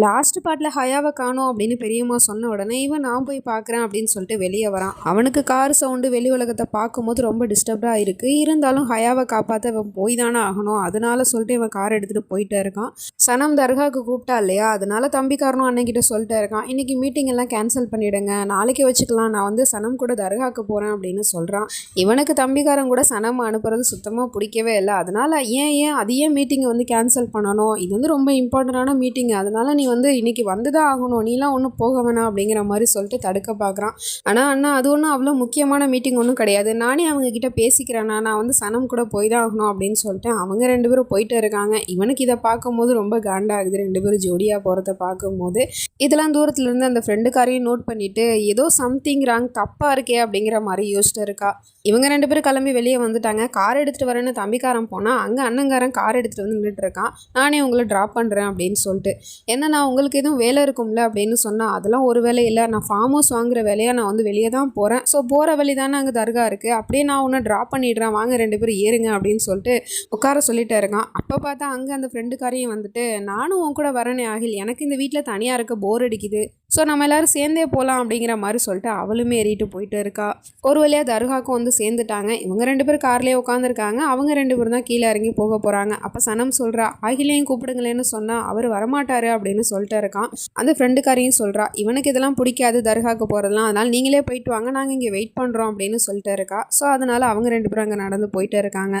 Last பார்ட்டில் ஹயாவை காணோம் அப்படின்னு பெரியம்மா சொன்ன உடனே இவன் நான் போய் பார்க்குறேன் அப்படின்னு சொல்லிட்டு வெளியே வரான். அவனுக்கு கார் சவுண்டு வெளி உலகத்தை பார்க்கும்போது ரொம்ப டிஸ்டர்ப்டாக இருக்குது இருந்தாலும் ஹயாவை காப்பாற்ற இவன் போய் தானே ஆகணும். அதனால சொல்லிட்டு இவன் கார் எடுத்துகிட்டு போயிட்டே இருக்கான். சனம் தர்காவுக்கு கூப்பிட்டா இல்லையா? அதனால தம்பிக்காரனும் அண்ணன்கிட்ட சொல்லிட்டே இருக்கான். இன்றைக்கி மீட்டிங் எல்லாம் கேன்சல் பண்ணிவிடுங்க நாளைக்கு வச்சுக்கலாம். நான் வந்து சனம் கூட தர்காவுக்கு போகிறேன் அப்படின்னு சொல்கிறான் இவனுக்கு தம்பிக்காரன் கூட சனம் அனுப்புறது சுத்தமாக பிடிக்கவே இல்லை. அதனால் ஏன் ஏன் அதையே மீட்டிங்கை வந்து கேன்சல் பண்ணணும்? இது வந்து ரொம்ப இம்பார்ட்டண்டான மீட்டிங் அதனால் நீ வந்து இன்னைக்கு வந்து தான் ஆகணும். நீலாம் ஒன்றும் போக வேணாம் அப்படிங்கிற மாதிரி சொல்லிட்டு தடுக்க பார்க்குறான். ஆனால் அண்ணா அது ஒன்றும் அவ்வளோ முக்கியமான மீட்டிங் ஒன்றும் கிடையாது. நானே அவங்க கிட்ட பேசிக்கிறேண்ணா நான் வந்து சனம் கூட போய் தான் ஆகணும் அப்படின்னு சொல்லிட்டு அவங்க ரெண்டு பேரும் போயிட்டு இருக்காங்க. இவனுக்கு இதை பார்க்கும்போது ரொம்ப காண்டாகுது ரெண்டு பேரும் ஜோடியாக போகிறத பார்க்கும்போது. இதெல்லாம் தூரத்துல இருந்து அந்த ஃப்ரெண்டுக்காரையும் நோட் பண்ணிட்டு ஏதோ சம்திங் ராங் தப்பாக இருக்கே அப்படிங்கிற மாதிரி யோசிச்சுட்டு இருக்கா. இவங்க ரெண்டு பேரும் கிளம்பி வெளியே வந்துட்டாங்க. கார் எடுத்துகிட்டு வரேன்னு தம்பிக்காரன் போனால் அங்கே அண்ணங்காரன் கார் எடுத்துகிட்டு வந்து நின்றுட்டு இருக்கான். நானே உங்களை ட்ராப் பண்ணுறேன் அப்படின்னு சொல்லிட்டு. என்ன நான் உங்களுக்கு எதுவும் வேலை இருக்கும்ல அப்படின்னு சொன்னால் அதெல்லாம் ஒரு வேலை இல்லை. நான் ஃபார்ம் ஹவுஸ் வாங்குற வேலையாக நான் வந்து வெளியே தான் போகிறேன் ஸோ போகிற வழி தானே அங்கே தர்கா இருக்குது அப்படியே நான் ஒன்று ட்ராப் பண்ணிடுறேன். வாங்க ரெண்டு பேரும் ஏறுங்க. அப்படின்னு சொல்லிட்டு உட்கார சொல்லிட்டே இருக்கான். அப்போ பார்த்தா அங்கே அந்த ஃப்ரெண்டுக்காரையும் வந்துட்டு நானும் உன் கூட வரனே ஆகில் எனக்கு இந்த வீட்டில் தனியாக இருக்க போர் அடிக்குது. ஸோ நம்ம எல்லாரும் சேர்ந்தே போகலாம் அப்படிங்கிற மாதிரி சொல்லிட்டு அவளுமே ஏறிட்டு போயிட்டு இருக்கா. ஒரு வழியாக தர்காக்கும் வந்து சேர்ந்துட்டாங்க. இவங்க ரெண்டு பேரும் கார்லேயே உட்காந்துருக்காங்க அவங்க ரெண்டு பேரும் தான் கீழே இறங்கி போக போகிறாங்க அப்போ சனம் சொல்கிறா அகிலையும் கூப்பிடுங்களேன்னு சொன்னால் அவர் வரமாட்டார் அப்படின்னு சொல்லிட்டு இருக்கான். அந்த ஃப்ரெண்டுக்காரையும் சொல்கிறா இவனுக்கு இதெல்லாம் பிடிக்காது தர்காக்கு போகிறதுலாம் அதனால் நீங்களே போயிட்டு வாங்க. நாங்கள் இங்கே வெயிட் பண்ணுறோம் அப்படின்னு சொல்லிட்டு இருக்கா. ஸோ அதனால் அவங்க ரெண்டு பேரும் அங்கே நடந்து போயிட்டு இருக்காங்க.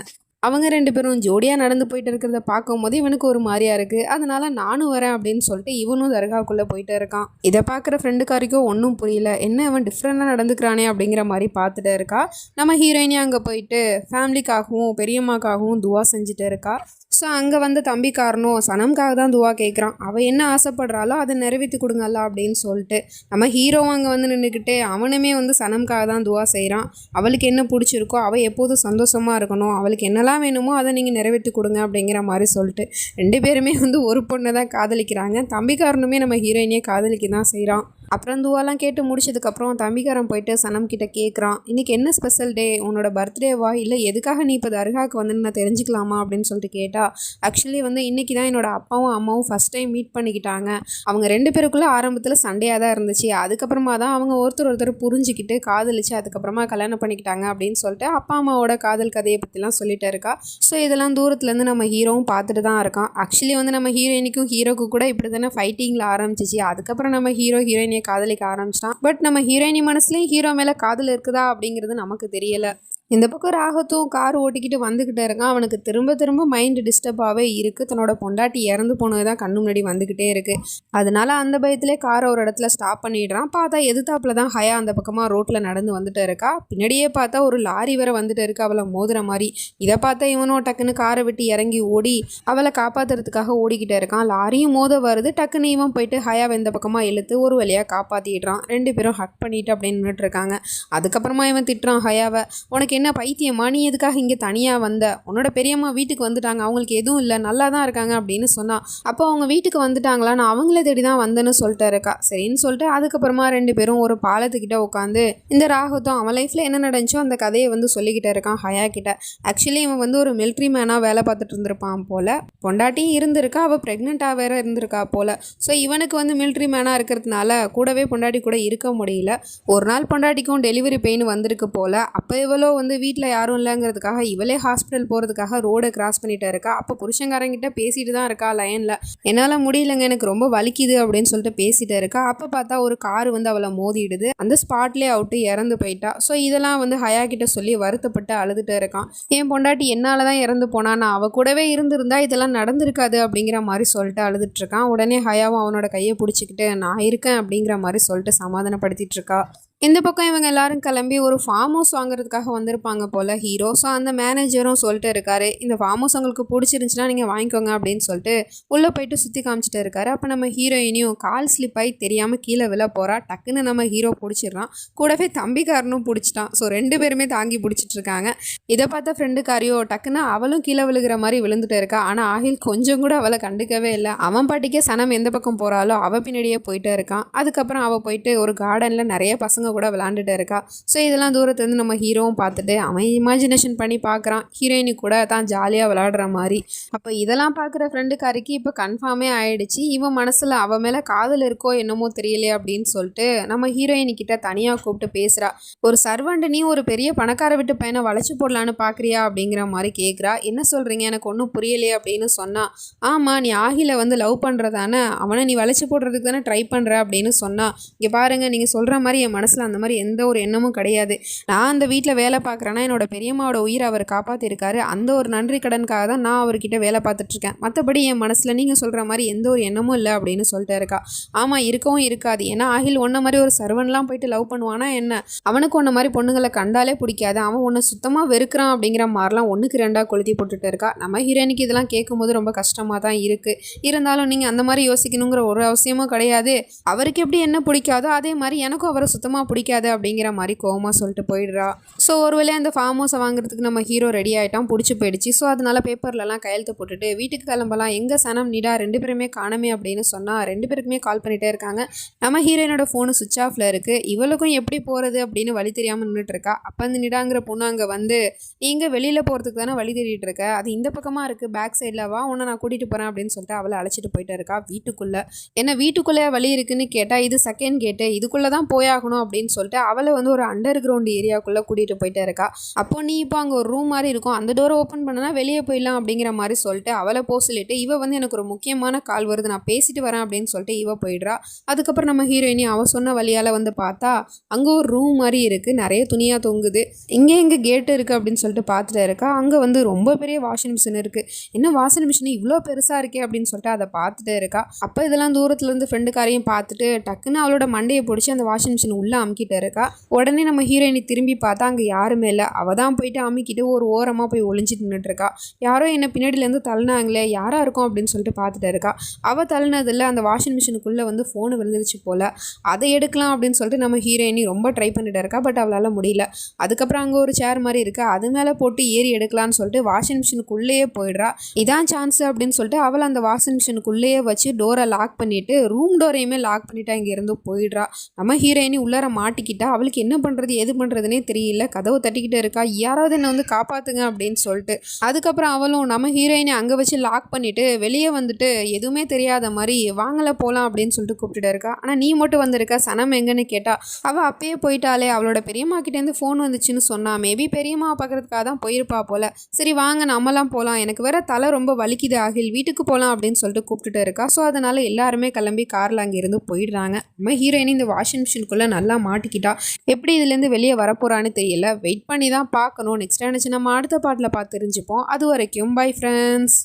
அவங்க ரெண்டு பேரும் ஜோடியாக நடந்து போயிட்டு இருக்கிறத பார்க்கும்போது இவனுக்கு ஒரு மாதிரியா இருக்குது அதனால் நானும் வரேன் அப்படின்னு சொல்லிட்டு இவனும் தர்காவுக்குள்ளே போயிட்டு இருக்கான். இதை பார்க்குற ஃப்ரெண்டுக்காரிக்கும் ஒன்றும் புரியல. என்ன அவன் டிஃப்ரெண்டாக நடந்துக்கிறானே அப்படிங்கிற மாதிரி பார்த்துட்டு இருக்கா. நம்ம ஹீரோயினி அங்கே போயிட்டு ஃபேமிலிக்காகவும் பெரியம்மாக்காகவும் துவா செஞ்சுட்டு இருக்கா. ஸோ அங்கே வந்து தம்பிக்காரனும் சனம்காக தான் துவா கேட்குறான் அவள் என்ன ஆசைப்படுறாளோ அதை நிறைவேற்றி கொடுங்கல்ல அப்படின்னு சொல்லிட்டு நம்ம ஹீரோ அங்கே வந்து நின்றுக்கிட்டு அவனுமே வந்து சனம்காக தான் துவா செய்கிறான் அவளுக்கு என்ன பிடிச்சிருக்கோ அவள் எப்போதும் சந்தோஷமாக இருக்கணும் அவளுக்கு என்னெல்லாம் வேணுமோ அதை நீங்கள் நிறைவேற்றி கொடுங்க அப்படிங்கிற மாதிரி சொல்லிட்டு ரெண்டு பேருமே வந்து ஒரு பொண்ணை தான் காதலிக்கிறாங்க. தம்பிக்காரனுமே நம்ம ஹீரோயினியை காதலிக்க தான் செய்கிறான் அப்புறம் துவாலாம் கேட்டு முடிச்சதுக்கப்புறம் தம்பிக்காரன் போயிட்டு சனம் கிட்ட கேட்குறான் இன்றைக்கி என்ன ஸ்பெஷல் டே உன்னோட பர்த்டேவா இல்லை எதுக்காக நீ இப்போ தர்காவுக்கு வந்து நான் தெரிஞ்சுக்கலாமா? அப்படின்னு சொல்லிட்டு கேட்டா ஆக்சுவலி வந்து இன்றைக்கி தான் என்னோட அப்பாவும் அம்மாவும் ஃபஸ்ட் டைம் மீட் பண்ணிக்கிட்டாங்க. அவங்க ரெண்டு பேருக்குள்ளே ஆரம்பத்தில் சண்டையாக தான் இருந்துச்சு. அதுக்கப்புறமா தான் அவங்க ஒருத்தர் ஒருத்தர் புரிஞ்சுக்கிட்டு காதலிச்சு அதுக்கப்புறமா கல்யாணம் பண்ணிக்கிட்டாங்க. அப்படின்னு சொல்லிட்டு அப்பா அம்மாவோட காதல் கதையை பற்றிலாம் சொல்லிட்டு இருக்கா. ஸோ இதெல்லாம் தூரத்துலேருந்து நம்ம ஹீரோவும் பார்த்துட்டு தான் இருக்கான். ஆக்சுவலி வந்து நம்ம ஹீரோயினிக்கும் ஹீரோக்கு கூட இப்படி தானே ஃபைட்டிங்கில் ஆரம்பிச்சிச்சு. அதுக்கப்புறம் நம்ம ஹீரோ ஹீரோயினியை காதலிக்க ஆரம்பிச்சிட்டான். பட் நம்ம ஹீரோயினி மனசுலேயும் ஹீரோ மேலே காதல் இருக்குதா அப்படிங்கிறது நமக்கு தெரியல. இந்த பக்கம் ராகத்தும் கார் ஓட்டிக்கிட்டு வந்துக்கிட்டே இருக்கான். அவனுக்கு திரும்ப திரும்ப மைண்டு டிஸ்டர்பாகவே இருக்குது தன்னோட பொண்டாட்டி இறந்து போனது தான் கண்ணு முன்னாடி வந்துக்கிட்டே இருக்குது அதனால அந்த பயத்திலே காரை ஒரு இடத்துல ஸ்டாப் பண்ணிடுறான். பார்த்தா எதிர்த்தாப்புல தான் ஹயா அந்த பக்கமாக ரோட்டில் நடந்து வந்துட்டு இருக்கா. பின்னாடியே பார்த்தா ஒரு லாரி வர வந்துட்டு இருக்கு. அவளை மோதுற மாதிரி. இதை பார்த்தா இவனும் டக்குன்னு காரை விட்டு இறங்கி ஓடி அவளை காப்பாற்றுறதுக்காக ஓடிக்கிட்டே இருக்கான். லாரியும் மோத வருது. டக்குன்னு இவன் போயிட்டு ஹயாவை இந்த பக்கமாக இழுத்து ஒரு வழியாக காப்பாற்றிடுறான் ரெண்டு பேரும் ஹக் பண்ணிட்டு அப்படின்னு நின்றுட்டு இருக்காங்க. அதுக்கப்புறமா இவன் திட்டுறான் ஹயாவை. உனக்கு என்ன பைத்தியமா? நீ எதுக்காக இங்கே தனியாக வந்த? உன்னோட பெரியம்மா வீட்டுக்கு வந்துட்டாங்க. அவங்களுக்கு எதுவும் இல்லை. நல்லா தான் இருக்காங்க அப்படின்னு சொன்னான் அப்போ அவங்க வீட்டுக்கு வந்துட்டாங்களா? நான் அவங்கள தேடி தான் வந்தேன்னு சொல்லிட்டு இருக்கா. சரின்னு சொல்லிட்டு அதுக்கப்புறமா ரெண்டு பேரும் ஒரு பாலத்துக்கிட்ட உட்காந்து இந்த ராகுத்தம் அவன் லைஃப்பில் என்ன நடந்துச்சோ அந்த கதையை வந்து சொல்லிக்கிட்டே இருக்கான் ஹயா கிட்ட. ஆக்சுவலி இவன் வந்து ஒரு மிலிட்ரி மேனாக வேலை பார்த்துட்டு இருந்திருப்பான் போல். பொண்டாட்டியும் இருந்திருக்கா. அவள் ப்ரெக்னெண்ட்டாக வேற இருந்திருக்கா போல். ஸோ இவனுக்கு வந்து மிலிட்ரி மேனாக இருக்கிறதுனால கூடவே பொண்டாட்டி கூட இருக்க முடியல. ஒரு நாள் பொண்டாட்டிக்கும் டெலிவரி பெயின் வந்திருக்கு போல். அப்போ இவ்வளோ வந்து வீட்டில் யாரும் இல்லைங்கிறதுக்காக இவளே ஹாஸ்பிட்டல் போகிறதுக்காக ரோடை கிராஸ் பண்ணிட்டு இருக்கா? அப்போ புருஷங்காரங்கிட்ட பேசிட்டு தான் இருக்கா லைனில் என்னால் முடியலங்க எனக்கு ரொம்ப வலிக்குது அப்படின்னு சொல்லிட்டு பேசிட்டு இருக்கா. அப்போ பார்த்தா ஒரு கார் வந்து அவளை மோதிடுது. அந்த ஸ்பாட்லேயே அவுட்டு இறந்து போயிட்டா. ஸோ இதெல்லாம் வந்து ஹயா கிட்ட சொல்லி வருத்தப்பட்டு அழுதுட்டு இருக்கான். என் பொண்டாட்டி என்னால் தான் இறந்து போனா? நான் அவ கூடவே இருந்திருந்தா இதெல்லாம் நடந்திருக்காது அப்படிங்கிற மாதிரி சொல்லிட்டு அழுதுட்டு இருக்கான். உடனே ஹயாவும் அவனோட கையை பிடிச்சிக்கிட்டு நான் இருக்கேன் அப்படிங்கிற மாதிரி சொல்லிட்டு சமாதானப்படுத்திட்டு இருக்கா. இந்த பக்கம் இவங்க எல்லாரும் கிளம்பி ஒரு ஃபார்ம் ஹவுஸ் வாங்குறதுக்காக வந்திருப்பாங்க போல். ஹீரோ ஸோ அந்த மேனேஜரும் சொல்லிட்டு இருக்காரு. இந்த ஃபார்ம் ஹவுஸ் உங்களுக்கு பிடிச்சிருந்துச்சுன்னா நீங்கள் வாங்கிக்கோங்க அப்படின்னு சொல்லிட்டு உள்ளே போயிட்டு சுற்றி காமிச்சிட்டு இருக்காரு. அப்போ நம்ம ஹீரோயினியும் கால் ஸ்லிப் ஆகி தெரியாமல் கீழே விழ போகிறா டக்குன்னு நம்ம ஹீரோ பிடிச்சிடுறான். கூடவே தம்பிக்காரனும் பிடிச்சிட்டான். ஸோ ரெண்டு பேருமே தாங்கி பிடிச்சிட்டு இருக்காங்க. இதை பார்த்த ஃப்ரெண்டுக்காரியோ டக்குன்னு அவளும் கீழே விழுகிற மாதிரி விழுந்துட்டு இருக்கா. ஆனால் ஆகில் கொஞ்சம் கூட அவளை கண்டுக்கவே இல்லை. அவன் பாட்டிக்கே சனம் எந்த பக்கம் போகிறாலோ அவள் பின்னாடியே போயிட்டே இருக்கான். அதுக்கப்புறம் அவள் போயிட்டு ஒரு கார்டனில் நிறைய பசங்க கூட விளாண்டுட்டு இருக்கா. ஸோ இதெல்லாம் தூரத்துலேருந்து நம்ம ஹீரோவும் பார்த்துட்டு அவன் இமேஜினேஷன் பண்ணி பார்க்குறான். ஹீரோயினி கூட தான் ஜாலியாக விளாடுற மாதிரி. அப்போ இதெல்லாம் பார்க்குற ஃப்ரெண்டுக்காரிக்கு இப்போ கன்ஃபார்மே ஆயிடுச்சு. இவன் மனசில் அவன் மேலே காதல் இருக்கோ என்னமோ தெரியலையே அப்படின்னு சொல்லிட்டு நம்ம ஹீரோயினி கிட்ட தனியாக கூப்பிட்டு பேசுகிறா ஒரு சர்வண்ட் நீ ஒரு பெரிய பணக்கார விட்டு பையனை வளைச்சு போடலான்னு பார்க்குறியா அப்படிங்கிற மாதிரி கேட்குறா என்ன சொல்கிறீங்க எனக்கு ஒன்றும் புரியலையே அப்படின்னு சொன்னா. ஆமாம் நீ ஆகில வந்து லவ் பண்ணுறதானே அவனை நீ வளைச்சு போடுறதுக்கு தானே ட்ரை பண்ணுற அப்படின்னு சொன்னா. இங்கே பாருங்க நீங்கள் சொல்கிற மாதிரி என் மனசில் அந்த மாதிரி எந்த ஒரு எண்ணமும் கிடையாது. நான் அந்த வீட்டில் வேலை பார்க்குறேன்னா என்னோட பெரியம்மாவோட உயிரை அவர் காப்பாற்றிருக்காரு அந்த ஒரு நன்றி கடனுக்காக தான் நான் அவர்கிட்ட வேலை பார்த்துட்ருக்கேன் மற்றபடி என் மனசில் நீங்கள் சொல்கிற மாதிரி எந்த ஒரு எண்ணமும் இல்லை அப்படின்னு சொல்லிட்டு இருக்கா. ஆமாம் இருக்கவும் இருக்காது. ஏன்னா அகில் ஒன்றை மாதிரி ஒரு சர்வன்லாம் போயிட்டு லவ் பண்ணுவானா என்ன? அவனுக்கு ஒன்றை மாதிரி பொண்ணுங்களை கண்டாலே பிடிக்காது. அவன் ஒன்று சுத்தமாக வெறுக்கிறான் அப்படிங்கிற மாதிரிலாம் ஒன்றுக்கு ரெண்டாக கொளுத்தி போட்டுட்டு இருக்கா. நம்ம ஹீரோயினுக்கு இதெல்லாம் கேட்கும்போது ரொம்ப கஷ்டமாக தான் இருக்குது இருந்தாலும் நீங்கள் அந்த மாதிரி யோசிக்கணுங்கிற ஒரு அவசியமும் கிடையாது. அவருக்கு எப்படி என்ன பிடிக்காதோ அதே மாதிரி எனக்கும் அவரை சுத்தமாக பிடிக்காது அப்படிங்கிற மாதிரி கோவமாக சொல்லிட்டு போயிடுறா. ஸோ ஒருவேளை அந்த ஃபார்ம் ஹவுஸை வாங்குறதுக்கு நம்ம ஹீரோ ரெடி ஆகிட்டான் பிடிச்சி போயிடுச்சு. ஸோ அதனால பேப்பர்லலாம் கையெழுத்து போட்டுட்டு வீட்டுக்கு கிளம்பலாம். எங்கே சனம் நிடா ரெண்டு பேருமே காணமே அப்படின்னு சொன்னால் ரெண்டு பேருக்குமே கால் பண்ணிகிட்டே இருக்காங்க. நம்ம ஹீரோயினோட ஃபோனு சுவிச் ஆஃபில் இருக்குது இவளுக்கும் எப்படி போகிறது அப்படின்னு வழி தெரியாமல் நின்றுட்டு இருக்கா. அப்போ அந்த நிடாங்கிற பொண்ணு அங்கே வந்து நீங்கள் வெளியில் போகிறதுக்கு தானே வழி தேடிட்டு இருக்க? அது இந்த பக்கமாக இருக்குது பேக் சைடில் வா. உன்னை நான் கூட்டிகிட்டு போகிறேன் அப்படின்னு சொல்லிட்டு அவளை அழைச்சிட்டு போயிட்டு இருக்கா வீட்டுக்குள்ளே. என்ன வீட்டுக்குள்ளே வழி இருக்குன்னு கேட்டால் இது செகண்ட் கேட்டு இதுக்குள்ளே தான் போயாகணும் அப்படின்னு அப்படின்னு சொல்லிட்டு அவளை வந்து ஒரு அண்டர் கிரவுண்ட் ஏரியாக்குள்ளே கூட்டிகிட்டு போயிட்டே இருக்கா. அப்போ நீ இப்போ அங்கே ஒரு ரூம் மாதிரி இருக்கும். அந்த டோரை ஓப்பன் பண்ணனா வெளியே போயிடலாம் அப்படிங்கிற மாதிரி சொல்லிட்டு அவளை போ சொல்லிட்டு இவ வந்து எனக்கு ஒரு முக்கியமான கால் வருது. நான் பேசிட்டு வரேன் அப்படின்னு சொல்லிட்டு இவ போயிடுறா. அதுக்கப்புறம் நம்ம ஹீரோயினி அவ சொன்ன வழியால் வந்து பார்த்தா அங்கே ஒரு ரூம் மாதிரி இருக்குது நிறைய துணியாக தொங்குது. இங்கே எங்கே கேட்டு இருக்குது அப்படின்னு சொல்லிட்டு பார்த்துட்டு இருக்கா. அங்கே வந்து ரொம்ப பெரிய வாஷிங் மிஷின் இருக்குது என்ன வாஷிங் மிஷின் இவ்வளோ பெருசாக இருக்கே அப்படின்னு சொல்லிட்டு அதை பார்த்துட்டே இருக்கா. அப்போ இதெல்லாம் தூரத்துலேருந்து ஃப்ரெண்டுக்காரையும் பார்த்துட்டு டக்குன்னு அவளோட மண்டையை பிடிச்சி அந்த வாஷிங் மிஷின் உள்ளே அமுக்கிட்டு இருக்கா. உடனே நம்ம ஹீரோயினி திரும்பி பார்த்தா அங்கே யாருமே இல்லை. அவள் தான் போயிட்டு அமுக்கிட்டு ஒரு ஓரமாக போய் ஒளிஞ்சிட்டு நின்றுட்டுருக்கா யாரோ என்னை பின்னாடியிலேருந்து தள்ளினாங்களே யாராக இருக்கும் அப்படின்னு சொல்லிட்டு பார்த்துட்டு இருக்கா. அவள் தள்ளினதில் அந்த வாஷிங் மிஷினுக்குள்ளே வந்து ஃபோனு விழுந்துருச்சு போல். அதை எடுக்கலாம் அப்படின்னு சொல்லிட்டு நம்ம ஹீரோயினி ரொம்ப ட்ரை பண்ணிட்டு இருக்கா பட் அவளால் முடியல. அதுக்கப்புறம் அங்கே ஒரு சேர் மாதிரி இருக்குது அது மேலே போட்டு ஏறி எடுக்கலாம்னு சொல்லிட்டு வாஷிங் மிஷினுக்குள்ளேயே போயிடுறா. இதான் சான்ஸ் அப்படின்னு சொல்லிட்டு அவள் அந்த வாஷிங் மிஷினுக்குள்ளேயே வச்சு டோரை லாக் பண்ணிவிட்டு ரூம் டோரையுமே லாக் பண்ணிட்டு இங்கேருந்து போயிடுறா. நம்ம ஹீரோயினி உள்ளார மாட்டிக்கிட்டா அவளுக்கு என்ன பண்ணுறது எது பண்ணுறதுனே தெரியல. கதவை தட்டிக்கிட்டு இருக்கா யாராவது என்னை வந்து காப்பாற்றுங்க அப்படின்னு சொல்லிட்டு. அதுக்கப்புறம் அவளும் நம்ம ஹீரோயினை அங்கே வச்சு லாக் பண்ணிவிட்டு வெளியே வந்துட்டு எதுவுமே தெரியாத மாதிரி வாங்கலை போகலாம் அப்படின்னு சொல்லிட்டு கூப்பிட்டுட்டு இருக்கா. ஆனால் நீ மட்டும் வந்திருக்க சனம் எங்கன்னு கேட்டால் அவள் அப்பயே போயிட்டாலே அவளோட பெரியம்மா கிட்டேருந்து ஃபோன் வந்துச்சுன்னு சொன்னா மேபி பெரியம்மா பார்க்கறதுக்காக தான் போயிருப்பா போல. சரி வாங்க நம்மலாம் போகலாம் எனக்கு வேற தலை ரொம்ப வலிக்குது ஆகில் வீட்டுக்கு போகலாம் அப்படின்னு சொல்லிட்டு கூப்பிட்டுட்டு இருக்கா. ஸோ அதனால் எல்லாருமே கிளம்பி காரில் அங்கேருந்து போயிடுறாங்க. நம்ம ஹீரோயின் இந்த வாஷிங் மிஷினுக்குள்ளே நல்லா மாட்டிக்கிட்டா? எப்படி இதுலேருந்து வெளியே வரப்போறான்னு தெரியல. வெயிட் பண்ணி தான் பார்க்கணும் நெக்ஸ்ட் நினச்சி நம்ம அடுத்த பாட்டில் பார்த்து தெரிஞ்சுப்போம். அது வரைக்கும் பை ஃப்ரெண்ட்ஸ்